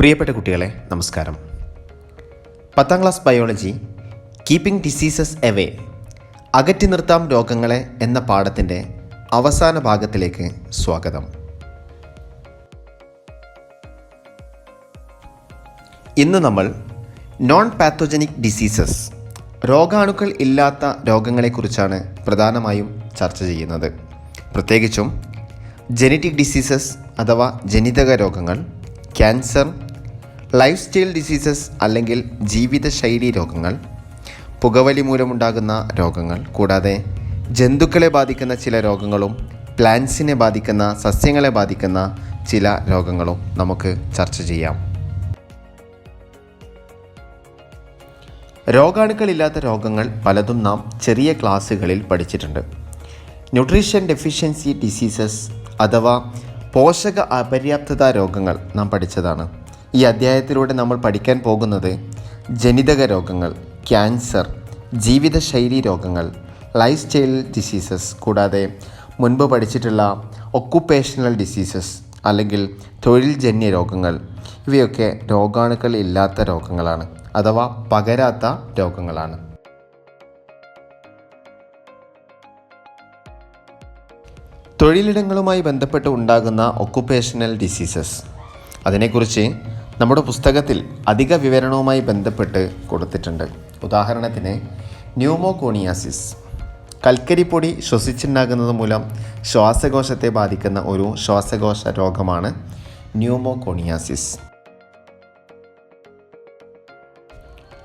പ്രിയപ്പെട്ട കുട്ടികളെ നമസ്കാരം. പത്താം class biology keeping diseases away അകറ്റി നിർത്താം രോഗങ്ങളെ എന്ന പാഠത്തിന്റെ അവസാന ഭാഗത്തിലേക്ക് സ്വാഗതം. ഇന്ന് നമ്മൾ നോൺ പാത്തോജനിക് ഡിസീസസ് രോഗാണുക്കൾ ഇല്ലാത്ത രോഗങ്ങളെക്കുറിച്ചാണ് പ്രധാനമായും ചർച്ച ചെയ്യുന്നത്. പ്രത്യേകിച്ചും ജനറ്റിക് ഡിസീസസ് അഥവാ ജനിതക രോഗങ്ങൾ ക്യാൻസർ ലൈഫ് സ്റ്റൈൽ ഡിസീസസ് അല്ലെങ്കിൽ ജീവിതശൈലി രോഗങ്ങൾ പുകവലി മൂലമുണ്ടാകുന്ന രോഗങ്ങൾ കൂടാതെ ജന്തുക്കളെ ബാധിക്കുന്ന ചില രോഗങ്ങളും പ്ലാന്റ്സിനെ ബാധിക്കുന്ന സസ്യങ്ങളെ ബാധിക്കുന്ന ചില രോഗങ്ങളും നമുക്ക് ചർച്ച ചെയ്യാം. രോഗാണുക്കളില്ലാത്ത രോഗങ്ങൾ പലതും നാം ചെറിയ ക്ലാസ്സുകളിൽ പഠിച്ചിട്ടുണ്ട്. ന്യൂട്രീഷൻ ഡെഫിഷ്യൻസി ഡിസീസസ് അഥവാ പോഷക അപര്യാപ്തത രോഗങ്ങൾ നാം പഠിച്ചതാണ്. ഈ അധ്യായത്തിലൂടെ നമ്മൾ പഠിക്കാൻ പോകുന്നത് ജനിതക രോഗങ്ങൾ ക്യാൻസർ ജീവിതശൈലി രോഗങ്ങൾ ലൈഫ് സ്റ്റൈൽ ഡിസീസസ് കൂടാതെ മുൻപ് പഠിച്ചിട്ടുള്ള ഒക്കുപ്പേഷണൽ ഡിസീസസ് അല്ലെങ്കിൽ തൊഴിൽ ജന്യ രോഗങ്ങൾ. ഇവയൊക്കെ രോഗാണുക്കൾ ഇല്ലാത്ത രോഗങ്ങളാണ് അഥവാ പകരാത്ത രോഗങ്ങളാണ്. തൊഴിലിടങ്ങളുമായി ബന്ധപ്പെട്ട് ഉണ്ടാകുന്ന ഒക്കുപ്പേഷണൽ ഡിസീസസ് അതിനെക്കുറിച്ച് നമ്മുടെ പുസ്തകത്തിൽ അധിക വിവരണവുമായി ബന്ധപ്പെട്ട് കൊടുത്തിട്ടുണ്ട്. ഉദാഹരണത്തിന് ന്യൂമോകോണിയാസിസ്. കൽക്കരിപ്പൊടി ശ്വസിച്ചുണ്ടാകുന്നത് മൂലം ശ്വാസകോശത്തെ ബാധിക്കുന്ന ഒരു ശ്വാസകോശ രോഗമാണ് ന്യൂമോകോണിയാസിസ്.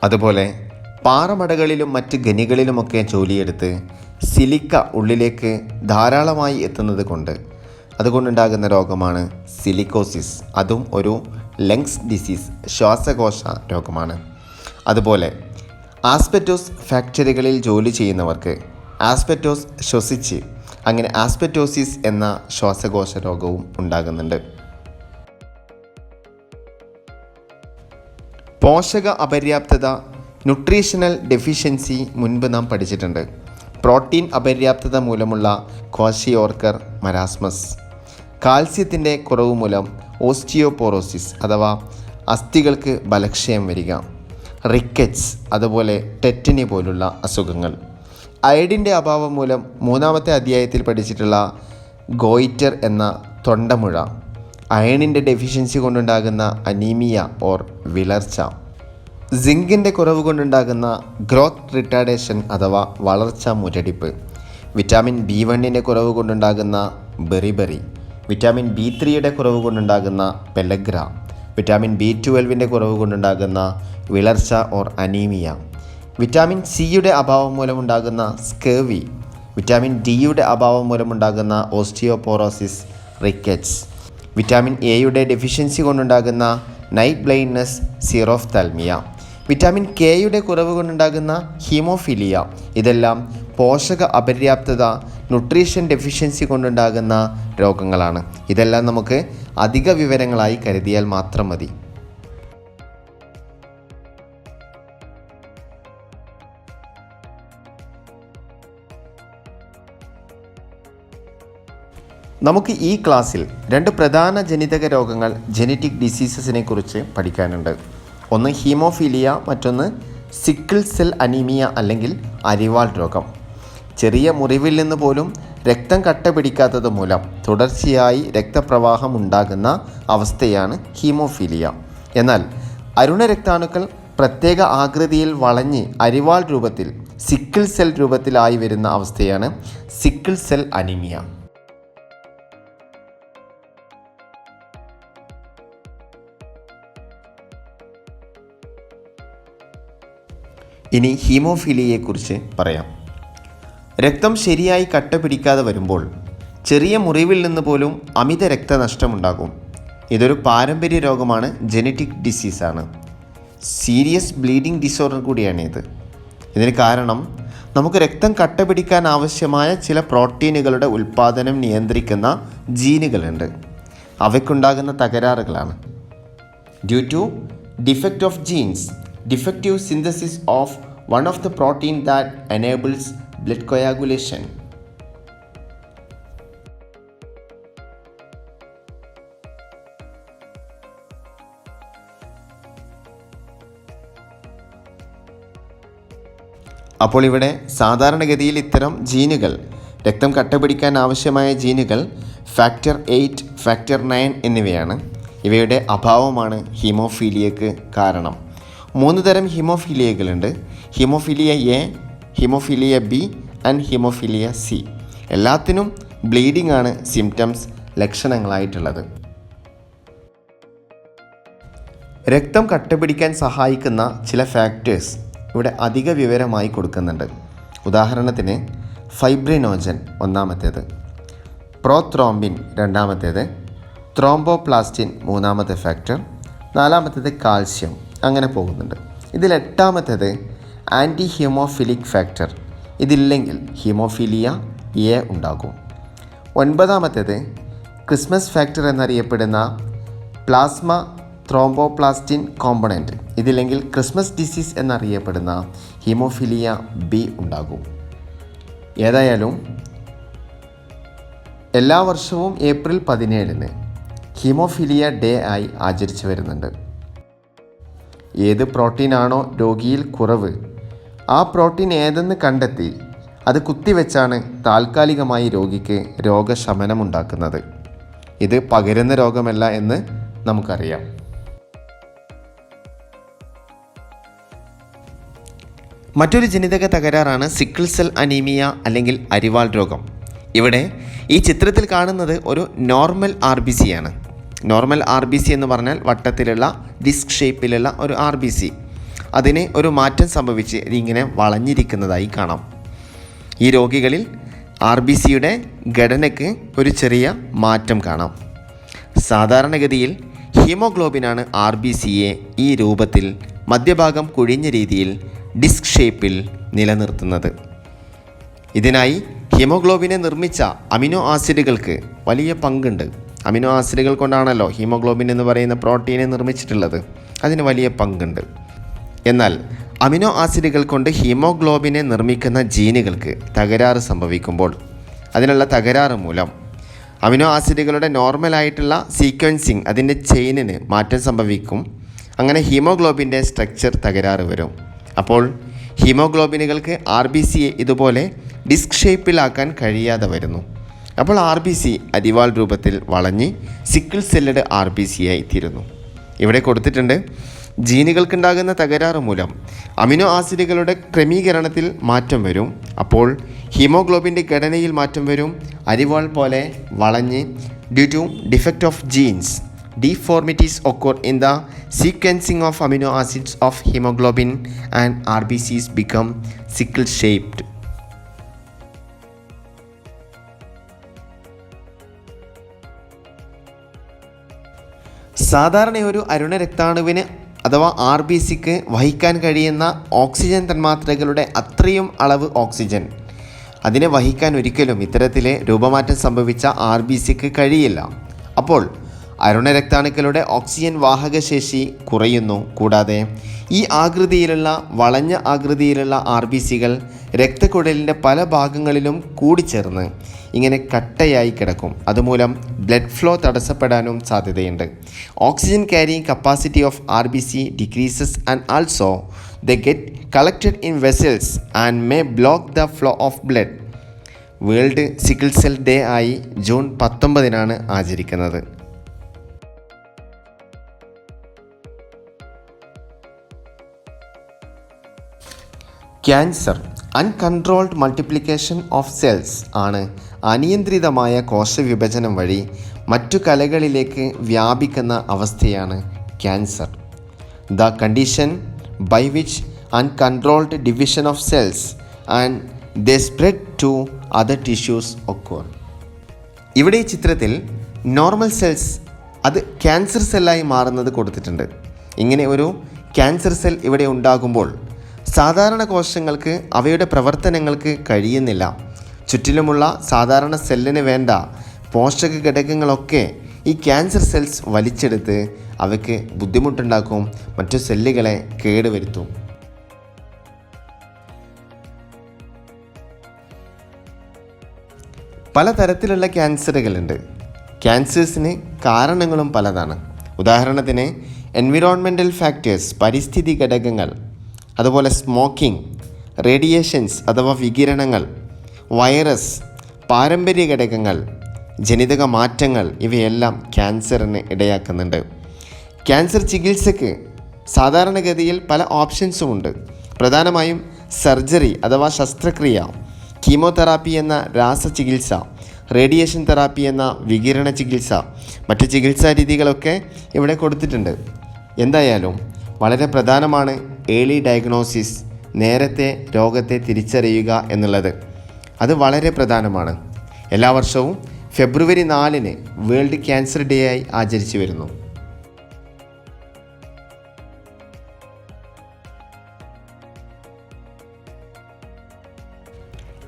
അതുപോലെ പാറമടകളിലും മറ്റ് ഖനികളിലുമൊക്കെ ജോലിയെടുത്ത് സിലിക്ക ഉള്ളിലേക്ക് ധാരാളമായി എത്തുന്നത് കൊണ്ട് അതുകൊണ്ടുണ്ടാകുന്ന രോഗമാണ് സിലിക്കോസിസ്. അതും ഒരു ലങ്സ് ഡിസീസ് ശ്വാസകോശ രോഗമാണ്. അതുപോലെ ആസ്പെറ്റോസ് ഫാക്ടറികളിൽ ജോലി ചെയ്യുന്നവർക്ക് ആസ്പെറ്റോസ് ശ്വസിച്ച് അങ്ങനെ ആസ്പെറ്റോസിസ് എന്ന ശ്വാസകോശ രോഗവും ഉണ്ടാകുന്നുണ്ട്. പോഷക അപര്യാപ്തത ന്യൂട്രീഷണൽ ഡെഫിഷ്യൻസി മുൻപ് നാം പഠിച്ചിട്ടുണ്ട്. പ്രോട്ടീൻ അപര്യാപ്തത മൂലമുള്ള കോശിയോർക്കർ മരാസ്മസ്. കാൽസ്യത്തിന്റെ കുറവ് മൂലം ഓസ്റ്റിയോപോറോസിസ് അഥവാ അസ്ഥികൾക്ക് ബലക്ഷയം വരിക റിക്കറ്റ്സ് അതുപോലെ ടെറ്റിനി പോലുള്ള അസുഖങ്ങൾ. അയഡിന്റെ അഭാവം മൂലം മൂന്നാമത്തെ അധ്യായത്തിൽ പഠിച്ചിട്ടുള്ള ഗോയിറ്റർ എന്ന തൊണ്ടമുഴ അയണിന്റെ ഡെഫിഷ്യൻസി കൊണ്ടുണ്ടാകുന്ന അനീമിയ ഓർ വിളർച്ച സിങ്കിന്റെ കുറവ് കൊണ്ടുണ്ടാകുന്ന ഗ്രോത്ത് റിട്ടാഡേഷൻ അഥവാ വളർച്ച മുരടിപ്പ് വിറ്റാമിൻ ബി വണ്ണിന്റെ കുറവ് കൊണ്ടുണ്ടാകുന്ന ബെറിബെറി വിറ്റാമിൻ ബി ത്രീയുടെ കുറവ് കൊണ്ടുണ്ടാകുന്ന പെലഗ്ര വിറ്റാമിൻ ബി ട്വൽവിന്റെ കുറവ് കൊണ്ടുണ്ടാകുന്ന വിളർച്ച ഓർ അനീമിയ വിറ്റാമിൻ സിയുടെ അഭാവം മൂലമുണ്ടാകുന്ന സ്കേവി വിറ്റാമിൻ ഡിയുടെ അഭാവം മൂലമുണ്ടാകുന്ന ഓസ്റ്റിയോപോറോസിസ് റിക്കറ്റ്സ് വിറ്റാമിൻ എയുടെ ഡെഫിഷ്യൻസി കൊണ്ടുണ്ടാകുന്ന night blindness xerophthalmia vitamin കെയുടെ കുറവ് കൊണ്ടുണ്ടാകുന്ന ഹീമോഫിലിയ ഇതെല്ലാം പോഷക അപര്യാപ്തത ന്യൂട്രീഷൻ ഡെഫിഷ്യൻസി കൊണ്ടുണ്ടാകുന്ന രോഗങ്ങളാണ്. ഇതെല്ലാം നമുക്ക് അധിക വിവരങ്ങളായി കരുതിയാൽ മാത്രം മതി. നമുക്ക് ഈ ക്ലാസ്സിൽ രണ്ട് പ്രധാന ജനിതക രോഗങ്ങൾ ജനറ്റിക് ഡിസീസസിനെ കുറിച്ച് പഠിക്കാനുണ്ട്. ഒന്ന് ഹീമോഫീലിയ മറ്റൊന്ന് സിക്കിൾ സെൽ അനീമിയ അല്ലെങ്കിൽ അരിവാൾ രോഗം. ചെറിയ മുറിവിൽ നിന്ന് പോലും രക്തം കട്ട പിടിക്കാത്തത് മൂലം തുടർച്ചയായി രക്തപ്രവാഹം ഉണ്ടാകുന്ന അവസ്ഥയാണ് ഹീമോഫീലിയ. എന്നാൽ അരുണരക്താണുക്കൾ പ്രത്യേക ആകൃതിയിൽ വളഞ്ഞ് അരിവാൾ രൂപത്തിൽ സിക്കിൾ സെൽ രൂപത്തിലായി വരുന്ന അവസ്ഥയാണ് സിക്കിൾ സെൽ അനിമിയ. ഇനി ഹീമോഫീലിയയെക്കുറിച്ച് പറയാം. രക്തം ശരിയായി കട്ട പിടിക്കാതെ വരുമ്പോൾ ചെറിയ മുറിവിൽ നിന്ന് പോലും അമിത രക്തനഷ്ടമുണ്ടാകും. ഇതൊരു പാരമ്പര്യ രോഗമാണ് ജനറ്റിക് ഡിസീസാണ് സീരിയസ് ബ്ലീഡിംഗ് ഡിസോർഡർ കൂടിയാണ് ഇത് ഇതിന് കാരണം നമുക്ക് രക്തം കട്ട പിടിക്കാൻ ആവശ്യമായ ചില പ്രോട്ടീനുകളുടെ ഉൽപ്പാദനം നിയന്ത്രിക്കുന്ന ജീനുകളുണ്ട്. അവയ്ക്കുണ്ടാകുന്ന തകരാറുകളാണ്. Due to defect of genes defective synthesis of one of the protein that enables blood coagulation അപ്പോൾ ഇവിടെ സാധാരണഗതിയിൽ ഇത്തരം ജീനുകൾ രക്തം കട്ടപിടിക്കാൻ ആവശ്യമായ ജീനുകൾ ഫാക്ടർ എയ്റ്റ് ഫാക്ടർ നയൻ എന്നിവയാണ്. ഇവയുടെ അഭാവമാണ് ഹീമോഫീലിയക്ക് കാരണം. മൂന്ന് തരം ഹീമോഫീലിയകളുണ്ട്. Haemophilia A haemophilia B and haemophilia C. എല്ലാത്തിനും ബ്ലീഡിംഗ് ആണ് സിംറ്റംസ് ലക്ഷണങ്ങളായിട്ടുള്ളത്. രക്തം കട്ടപിടിക്കാൻ സഹായിക്കുന്ന ചില ഫാക്ടേഴ്സ് ഇവിടെ അധിക വിവരമായി കൊടുക്കുന്നുണ്ട്. ഉദാഹരണത്തിന് ഫൈബ്രിനോജൻ ഒന്നാമത്തേത് പ്രോത്രോംബിൻ രണ്ടാമത്തേത് ത്രോംബോപ്ലാസ്റ്റിൻ മൂന്നാമത്തെ ഫാക്ടർ നാലാമത്തേത് കാൽസ്യം അങ്ങനെ പോകുന്നുണ്ട്. ഇതിൽ എട്ടാമത്തേത് ആന്റി ഹീമോഫിലിക് ഫാക്ടർ ഇതില്ലെങ്കിൽ ഹീമോഫീലിയ എ ഉണ്ടാകും. ഒൻപതാമത്തേത് ക്രിസ്മസ് ഫാക്ടർ എന്നറിയപ്പെടുന്ന പ്ലാസ്മ ത്രോംബോപ്ലാസ്റ്റിൻ കോമ്പണന്റ് ഇതില്ലെങ്കിൽ ക്രിസ്മസ് ഡിസീസ് എന്നറിയപ്പെടുന്ന ഹീമോഫിലിയ ബി ഉണ്ടാകും. ഏതായാലും എല്ലാ വർഷവും ഏപ്രിൽ പതിനേഴിന് ഹീമോഫിലിയ ഡേ ആയി ആചരിച്ചു വരുന്നുണ്ട്. ഏത് പ്രോട്ടീനാണോ രോഗിയിൽ കുറവ് ആ പ്രോട്ടീൻ ഏതെന്ന് കണ്ടെത്തി അത് കുത്തിവെച്ചാണ് താൽക്കാലികമായി രോഗിക്ക് രോഗശമനം ഉണ്ടാക്കുന്നത് ഇത് പകരുന്ന രോഗമല്ല എന്ന് നമുക്കറിയാം. മറ്റൊരു ജനിതക തകരാറാണ് സിക്കിൾ സെൽ അനീമിയ അല്ലെങ്കിൽ അരിവാൾ രോഗം. ഇവിടെ ഈ ചിത്രത്തിൽ കാണുന്നത് ഒരു നോർമൽ ആർ ബി സി ആണ്. നോർമൽ ആർ ബി സി എന്ന് പറഞ്ഞാൽ വട്ടത്തിലുള്ള ഡിസ്ക് ഷേപ്പിലുള്ള ഒരു ആർ ബി സി. അതിന് ഒരു മാറ്റം സംഭവിച്ച് ഇതിങ്ങനെ വളഞ്ഞിരിക്കുന്നതായി കാണാം. ഈ രോഗികളിൽ ആർ ബി സിയുടെ ഘടനയ്ക്ക് ഒരു ചെറിയ മാറ്റം കാണാം. സാധാരണഗതിയിൽ ഹീമോഗ്ലോബിനാണ് ആർ ബി സിയെ ഈ രൂപത്തിൽ മധ്യഭാഗം കുഴിഞ്ഞ രീതിയിൽ ഡിസ്ക് ഷേപ്പിൽ നിലനിർത്തുന്നത്. ഇതിനായി ഹീമോഗ്ലോബിനെ നിർമ്മിച്ച അമിനോ ആസിഡുകൾക്ക് വലിയ പങ്കുണ്ട്. അമിനോ ആസിഡുകൾ കൊണ്ടാണല്ലോ ഹീമോഗ്ലോബിൻ എന്ന് പറയുന്ന പ്രോട്ടീനെ നിർമ്മിച്ചിട്ടുള്ളത്. അതിന് വലിയ പങ്കുണ്ട്. എന്നാൽ അമിനോ ആസിഡുകൾ കൊണ്ട് ഹീമോഗ്ലോബിനെ നിർമ്മിക്കുന്ന ജീനുകൾക്ക് തകരാറ് സംഭവിക്കുമ്പോൾ അതിനുള്ള തകരാറ് മൂലം അമിനോ ആസിഡുകളുടെ നോർമലായിട്ടുള്ള സീക്വൻസിങ് അതിന്റെ ചെയിനിന് മാറ്റം സംഭവിക്കും. അങ്ങനെ ഹീമോഗ്ലോബിന്റെ സ്ട്രക്ചർ തകരാറ് വരും. അപ്പോൾ ഹീമോഗ്ലോബിനുകൾക്ക് ആർ ബി സിയെ ഇതുപോലെ ഡിസ്ക് ഷേപ്പിലാക്കാൻ കഴിയാതെ വരുന്നു. അപ്പോൾ ആർ ബി സി അരിവാൾ രൂപത്തിൽ വളഞ്ഞ് sickle celled R B C ആയി തീരുന്നു. ഇവിടെ കൊടുത്തിട്ടുണ്ട് ജീനുകൾക്കുണ്ടാകുന്ന തകരാറ് മൂലം അമിനോ ആസിഡുകളുടെ ക്രമീകരണത്തിൽ മാറ്റം വരും അപ്പോൾ ഹീമോഗ്ലോബിന്റെ ഘടനയിൽ മാറ്റം വരും അരിവാൾ പോലെ വളഞ്ഞ് due to defect of genes deformities occur in the sequencing of amino acids of hemoglobin and RBCs become sickle shaped. സാധാരണ ഒരു അരുണ രക്താണുവിന് അഥവാ ആർ ബി സിക്ക് വഹിക്കാൻ കഴിയുന്ന ഓക്സിജൻ തന്മാത്രകളുടെ അത്രയും അളവ് ഓക്സിജൻ. അതിനെ വഹിക്കാൻ ഒരിക്കലും ഇത്തരത്തിലെ രൂപമാറ്റം സംഭവിച്ച ആർ ബി സിക്ക് കഴിയില്ല. അപ്പോൾ അരുണ രക്താണുക്കളുടെ ഓക്സിജൻ വാഹകശേഷി കുറയുന്നു. കൂടാതെ ഈ ആകൃതിയിലുള്ള വളഞ്ഞ ആകൃതിയിലുള്ള ആർ ബി സികൾ രക്തക്കുഴലിന്റെ പല ഭാഗങ്ങളിലും കൂടിച്ചേർന്ന് ഇങ്ങനെ കട്ടയായി കിടക്കും. അതുമൂലം ബ്ലഡ് ഫ്ലോ തടസ്സപ്പെടാനും സാധ്യതയുണ്ട്. Oxygen carrying capacity of R B C decreases and also the get collected in vessels and may block the flow of blood. World sickle cell day ആയി ജൂൺ പത്തൊമ്പതിനാണ് ആചരിക്കുന്നത്. Cancer uncontrolled multiplication of cells ആണ് അനിയന്ത്രിതമായ കോശവിഭജനം വഴി മറ്റു കലകളിലേക്ക് വ്യാപിക്കുന്ന അവസ്ഥയാണ് cancer. The condition by which uncontrolled division of cells and the spread to other tissues occur. ഇവിടെ ഈ ചിത്രത്തിൽ നോർമൽ സെൽസ് അത് ക്യാൻസർ സെല്ലായി മാറുന്നത് കൊടുത്തിട്ടുണ്ട്. ഇങ്ങനെ ഒരു ക്യാൻസർ സെൽ ഇവിടെ ഉണ്ടാകുമ്പോൾ സാധാരണ കോശങ്ങൾക്ക് അവയുടെ പ്രവർത്തനങ്ങൾക്ക് കഴിയുന്നില്ല. ചുറ്റിലുമുള്ള സാധാരണ സെല്ലിന് വേണ്ട പോഷക ഘടകങ്ങളൊക്കെ ഈ ക്യാൻസർ സെൽസ് വലിച്ചെടുത്ത് അവയ്ക്ക് ബുദ്ധിമുട്ടുണ്ടാക്കും മറ്റു സെല്ലുകളെ കേടുവരുത്തും. പലതരത്തിലുള്ള ക്യാൻസറുകളുണ്ട്. ക്യാൻസേഴ്സിന് കാരണങ്ങളും പലതാണ്. ഉദാഹരണത്തിന് എൻവിറോൺമെന്റൽ ഫാക്ടേഴ്സ് പരിസ്ഥിതി ഘടകങ്ങൾ അതുപോലെ സ്മോക്കിംഗ് റേഡിയേഷൻസ് അഥവാ വികിരണങ്ങൾ വൈറസ് പാരമ്പര്യ ഘടകങ്ങൾ ജനിതക മാറ്റങ്ങൾ ഇവയെല്ലാം ക്യാൻസറിന് ഇടയാക്കുന്നുണ്ട്. ക്യാൻസർ ചികിത്സയ്ക്ക് സാധാരണഗതിയിൽ പല ഓപ്ഷൻസും ഉണ്ട്. പ്രധാനമായും സർജറി അഥവാ ശസ്ത്രക്രിയ കീമോതെറാപ്പി എന്ന രാസചികിത്സ റേഡിയേഷൻ തെറാപ്പി എന്ന വികിരണ ചികിത്സ മറ്റ് ചികിത്സാ രീതികളൊക്കെ ഇവിടെ കൊടുത്തിട്ടുണ്ട്. എന്തായാലും വളരെ പ്രധാനമാണ് ഏർലി ഡയഗ്നോസിസ് നേരത്തെ രോഗത്തെ തിരിച്ചറിയുക എന്നുള്ളത്. അത് വളരെ പ്രധാനമാണ്. എല്ലാ വർഷവും ഫെബ്രുവരി നാലിന് വേൾഡ് ക്യാൻസർ ഡേ ആയി ആചരിച്ചു വരുന്നു.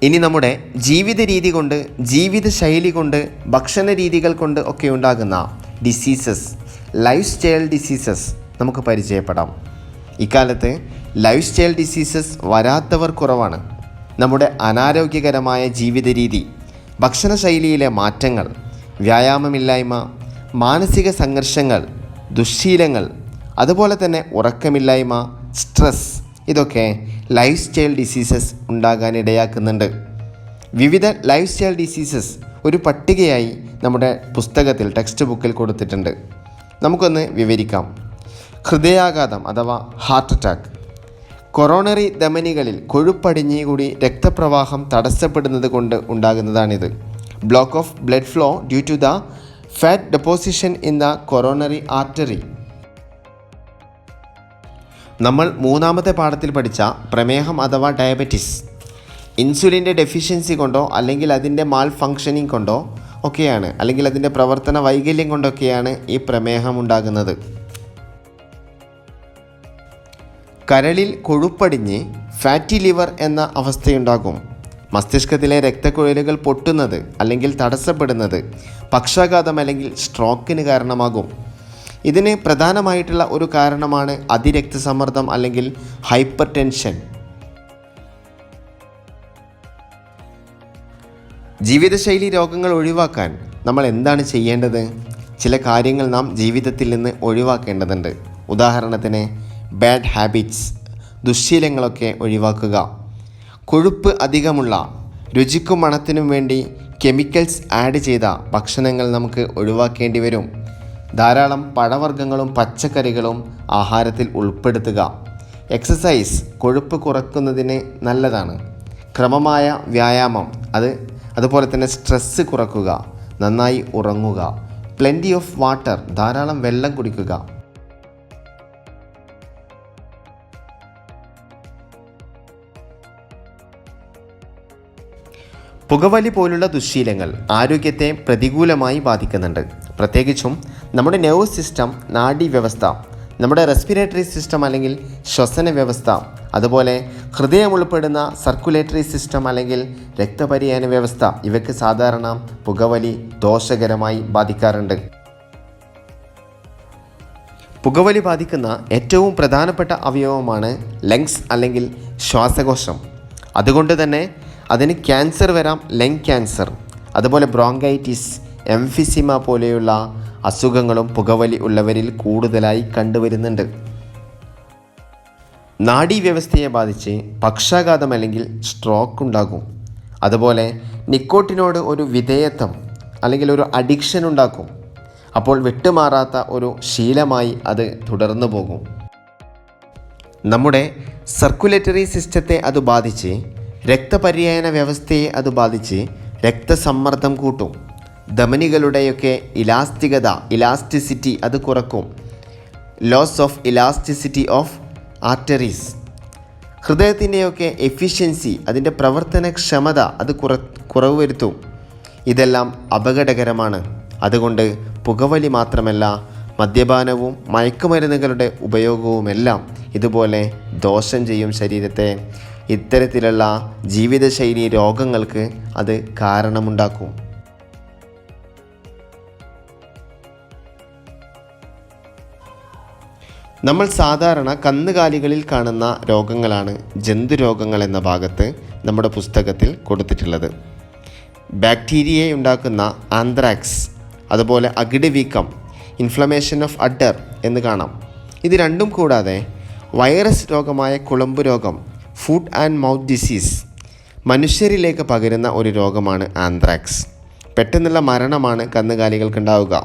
ഇനി നമ്മുടെ ജീവിത രീതി കൊണ്ട് ജീവിത ശൈലി കൊണ്ട് ഭക്ഷണ രീതികൾ കൊണ്ട് ഒക്കെ ഉണ്ടാകുന്ന ഡിസീസസ് ലൈഫ് സ്റ്റൈൽ ഡിസീസസ് നമുക്ക് പരിചയപ്പെടാം. ഇക്കാലത്ത് ലൈഫ് സ്റ്റൈൽ ഡിസീസസ് വരാത്തവർ കുറവാണ്. നമ്മുടെ അനാരോഗ്യകരമായ ജീവിത രീതി ഭക്ഷണശൈലിയിലെ മാറ്റങ്ങൾ വ്യായാമമില്ലായ്മ മാനസിക സംഘർഷങ്ങൾ ദുശ്ശീലങ്ങൾ അതുപോലെ തന്നെ ഉറക്കമില്ലായ്മ സ്ട്രെസ് ഇതൊക്കെ ലൈഫ് സ്റ്റൈൽ ഡിസീസസ് ഉണ്ടാകാൻ ഇടയാക്കുന്നുണ്ട്. വിവിധ ലൈഫ് സ്റ്റൈൽ ഡിസീസസ് ഒരു പട്ടികയായി നമ്മുടെ പുസ്തകത്തിൽ ടെക്സ്റ്റ് ബുക്കിൽ കൊടുത്തിട്ടുണ്ട്. നമുക്കൊന്ന് വിവരിക്കാം. ഹൃദയാഘാതം അഥവാ ഹാർട്ട് അറ്റാക്ക്. കൊറോണറി ധമനികളിൽ കൊഴുപ്പടിഞ്ഞു കൂടി രക്തപ്രവാഹം തടസ്സപ്പെടുന്നത് കൊണ്ട് ഉണ്ടാകുന്നതാണിത്. Block of blood flow due to the fat deposition in the coronary artery. നമ്മൾ മൂന്നാമത്തെ പാഠത്തിൽ പഠിച്ച പ്രമേഹം അഥവാ ഡയബറ്റിസ് ഇൻസുലിന്റെ ഡെഫിഷ്യൻസി കൊണ്ടോ അല്ലെങ്കിൽ അതിന്റെ മാൽ ഫങ്ഷനിങ് കൊണ്ടോ ഒക്കെയാണ് അല്ലെങ്കിൽ അതിന്റെ പ്രവർത്തന വൈകല്യം കൊണ്ടൊക്കെയാണ് ഈ പ്രമേഹം ഉണ്ടാകുന്നത്. കരളിൽ കൊഴുപ്പടിഞ്ഞ് ഫാറ്റി ലിവർ എന്ന അവസ്ഥയുണ്ടാകും. മസ്തിഷ്കത്തിലെ രക്തക്കുഴലുകൾ പൊട്ടുന്നത് അല്ലെങ്കിൽ തടസ്സപ്പെടുന്നത് പക്ഷാഘാതം അല്ലെങ്കിൽ സ്ട്രോക്കിന് കാരണമാകും. ഇതിന് പ്രധാനമായിട്ടുള്ള ഒരു കാരണമാണ് അതിരക്തസമ്മർദ്ദം അല്ലെങ്കിൽ ഹൈപ്പർ ടെൻഷൻ ജീവിതശൈലി രോഗങ്ങൾ ഒഴിവാക്കാൻ നമ്മൾ എന്താണ് ചെയ്യേണ്ടത്? ചില കാര്യങ്ങൾ നാം ജീവിതത്തിൽ നിന്ന് ഒഴിവാക്കേണ്ടതുണ്ട്. ഉദാഹരണത്തിന് ബാഡ് ഹാബിറ്റ്സ് ദുശ്ശീലങ്ങളൊക്കെ ഒഴിവാക്കുക. കൊഴുപ്പ് അധികമുള്ള രുചിക്കും മണത്തിനും വേണ്ടി കെമിക്കൽസ് ആഡ് ചെയ്ത ഭക്ഷണങ്ങൾ നമുക്ക് ഒഴിവാക്കേണ്ടി വരും. ധാരാളം പഴവർഗങ്ങളും പച്ചക്കറികളും ആഹാരത്തിൽ ഉൾപ്പെടുത്തുക. എക്സസൈസ് കൊഴുപ്പ് കുറക്കുന്നതിന് നല്ലതാണ്. ക്രമമായ വ്യായാമം അത് അതുപോലെ തന്നെ സ്ട്രെസ്സ് കുറക്കുക നന്നായി ഉറങ്ങുക. പ്ലെന്റി ഓഫ് വാട്ടർ ധാരാളം വെള്ളം കുടിക്കുക. പുകവലി പോലുള്ള ദുശ്ശീലങ്ങൾ ആരോഗ്യത്തെ പ്രതികൂലമായി ബാധിക്കുന്നുണ്ട്. പ്രത്യേകിച്ചും നമ്മുടെ നെർവ് സിസ്റ്റം നാഡീവ്യവസ്ഥ നമ്മുടെ റെസ്പിറേറ്ററി സിസ്റ്റം അല്ലെങ്കിൽ ശ്വസന വ്യവസ്ഥ അതുപോലെ ഹൃദയം ഉൾപ്പെടുന്ന സർക്കുലേറ്ററി സിസ്റ്റം അല്ലെങ്കിൽ രക്തപരിയാന വ്യവസ്ഥ ഇവയ്ക്ക് സാധാരണ പുകവലി ദോഷകരമായി ബാധിക്കാറുണ്ട്. പുകവലി ബാധിക്കുന്ന ഏറ്റവും പ്രധാനപ്പെട്ട അവയവമാണ് ലങ്സ് അല്ലെങ്കിൽ ശ്വാസകോശം. അതുകൊണ്ട് തന്നെ അതിന് ക്യാൻസർ വരാം ലങ് ക്യാൻസർ. അതുപോലെ ബ്രോങ്കൈറ്റിസ് എംഫിസിമ പോലെയുള്ള അസുഖങ്ങളും പുകവലി ഉള്ളവരിൽ കൂടുതലായി കണ്ടുവരുന്നുണ്ട്. നാഡീവ്യവസ്ഥയെ ബാധിച്ച് പക്ഷാഘാതം അല്ലെങ്കിൽ സ്ട്രോക്ക് ഉണ്ടാകും. അതുപോലെ നിക്കോട്ടിനോട് ഒരു വിധേയത്വം അല്ലെങ്കിൽ ഒരു അഡിക്ഷൻ ഉണ്ടാക്കും അപ്പോൾ വിട്ടുമാറാത്ത ഒരു ശീലമായി അത് തുടർന്നു പോകും നമ്മുടെ സർക്കുലേറ്ററി സിസ്റ്റത്തെ അത് ബാധിച്ച് രക്തപര്യായന വ്യവസ്ഥയെ അത് ബാധിച്ച് രക്തസമ്മർദ്ദം കൂട്ടും. ധമനികളുടെയൊക്കെ ഇലാസ്തികത ഇലാസ്റ്റിസിറ്റി അത് കുറക്കും. Loss of elasticity of arteries. ഹൃദയത്തിന്റെയൊക്കെ efficiency അതിന്റെ പ്രവർത്തനക്ഷമത അത് കുറ കുറവ് വരുത്തും. ഇതെല്ലാം അപകടകരമാണ്. അതുകൊണ്ട് പുകവലി മാത്രമല്ല മദ്യപാനവും മയക്കുമരുന്നുകളുടെ ഉപയോഗവുമെല്ലാം ഇതുപോലെ ദോഷം ചെയ്യും ശരീരത്തെ. ഇത്തരത്തിലുള്ള ജീവിതശൈലി രോഗങ്ങൾക്ക് അത് കാരണമുണ്ടാക്കും. നമ്മൾ സാധാരണ കന്നുകാലികളിൽ കാണുന്ന രോഗങ്ങളാണ് ജന്തുരോഗങ്ങൾ എന്ന ഭാഗത്ത് നമ്മുടെ പുസ്തകത്തിൽ കൊടുത്തിട്ടുള്ളത്. ബാക്ടീരിയയെ ഉണ്ടാക്കുന്ന ആന്ത്രാക്സ് അതുപോലെ അകിട് വീക്കം ഇൻഫ്ലമേഷൻ ഓഫ് അഡർ എന്ന് കാണാം. ഇത് രണ്ടും കൂടാതെ വൈറസ് രോഗമായ കുളമ്പ് രോഗം ഫുഡ് ആൻഡ് മൗത്ത് ഡിസീസ് മനുഷ്യരിലേക്ക് പകരുന്ന ഒരു രോഗമാണ് ആന്ത്രാക്സ് പെട്ടെന്നുള്ള മരണമാണ് കന്നുകാലികൾക്കുണ്ടാവുക.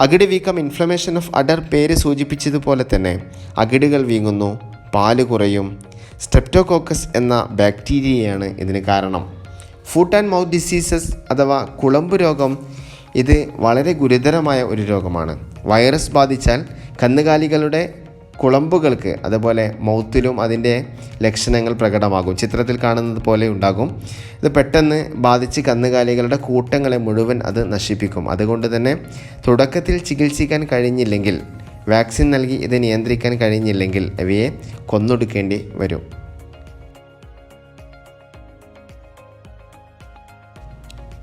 അകിട് വീക്കം ഇൻഫ്ലമേഷൻ ഓഫ് അഡർ പേര് സൂചിപ്പിച്ചതുപോലെ തന്നെ അകിടുകൾ വീങ്ങുന്നു പാൽ കുറയും. സ്ട്രെപ്റ്റോകോക്കസ് എന്ന ബാക്ടീരിയയാണ് ഇതിന് കാരണം. ഫുഡ് ആൻഡ് മൗത്ത് ഡിസീസസ് അഥവാ കുളമ്പ് രോഗം ഇത് വളരെ ഗുരുതരമായ ഒരു രോഗമാണ്. വൈറസ് ബാധിച്ചാൽ കന്നുകാലികളുടെ കുളമ്പുകൾക്ക് അതുപോലെ മൗത്തിലും അതിന്റെ ലക്ഷണങ്ങൾ പ്രകടമാകും. ചിത്രത്തിൽ കാണുന്നത് പോലെ ഉണ്ടാകും. ഇത് പെട്ടെന്ന് ബാധിച്ച് കന്നുകാലികളുടെ കൂട്ടങ്ങളെ മുഴുവൻ അത് നശിപ്പിക്കും. അതുകൊണ്ട് തന്നെ തുടക്കത്തിൽ ചികിത്സിക്കാൻ കഴിഞ്ഞില്ലെങ്കിൽ വാക്സിൻ നൽകി ഇത് നിയന്ത്രിക്കാൻ കഴിഞ്ഞില്ലെങ്കിൽ അവയെ കൊന്നൊടുക്കേണ്ടി വരും.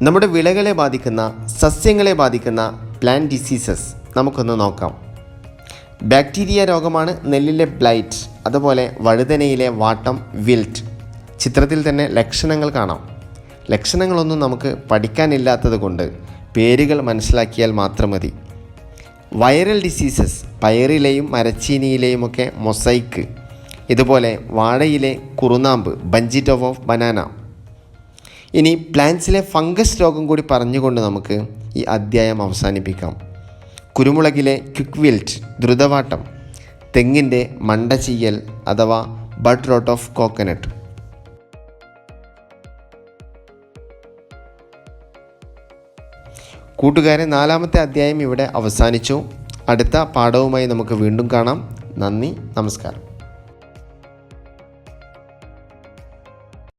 നമ്മുടെ വിളകളെ ബാധിക്കുന്ന സസ്യങ്ങളെ ബാധിക്കുന്ന പ്ലാന്റ് ഡിസീസസ് നമുക്കൊന്ന് നോക്കാം. ബാക്ടീരിയ രോഗമാണ് നെല്ലിലെ ബ്ലൈറ്റ് അതുപോലെ വഴുതനയിലെ വാട്ടം വിൽറ്റ് ചിത്രത്തിൽ തന്നെ ലക്ഷണങ്ങൾ കാണാം. ലക്ഷണങ്ങളൊന്നും നമുക്ക് പഠിക്കാനില്ലാത്തത് കൊണ്ട് പേരുകൾ മനസ്സിലാക്കിയാൽ മാത്രം മതി. വൈറൽ ഡിസീസസ് പയറിലെയും മരച്ചീനിയിലെയുമൊക്കെ മൊസൈക്ക് ഇതുപോലെ വാഴയിലെ കുറുനാമ്പ് ബഞ്ചിറ്റോവ് ഓഫ് ബനാന. ഇനി പ്ലാന്റ്സിലെ ഫംഗസ് രോഗം കൂടി പറഞ്ഞുകൊണ്ട് നമുക്ക് ഈ അധ്യായം അവസാനിപ്പിക്കാം. കുരുമുളകിലെ ക്വിക്ക് വിൽറ്റ് ദ്രുതവാട്ടം തെങ്ങിന്റെ മണ്ട ചീയൽ അഥവാ ബഡ് റോട്ട് ഓഫ് കോക്കനട്ട്. കൂട്ടുകാരെ നാലാമത്തെ അധ്യായം ഇവിടെ അവസാനിച്ചു. അടുത്ത പാഠവുമായി നമുക്ക് വീണ്ടും കാണാം. നന്ദി നമസ്കാരം.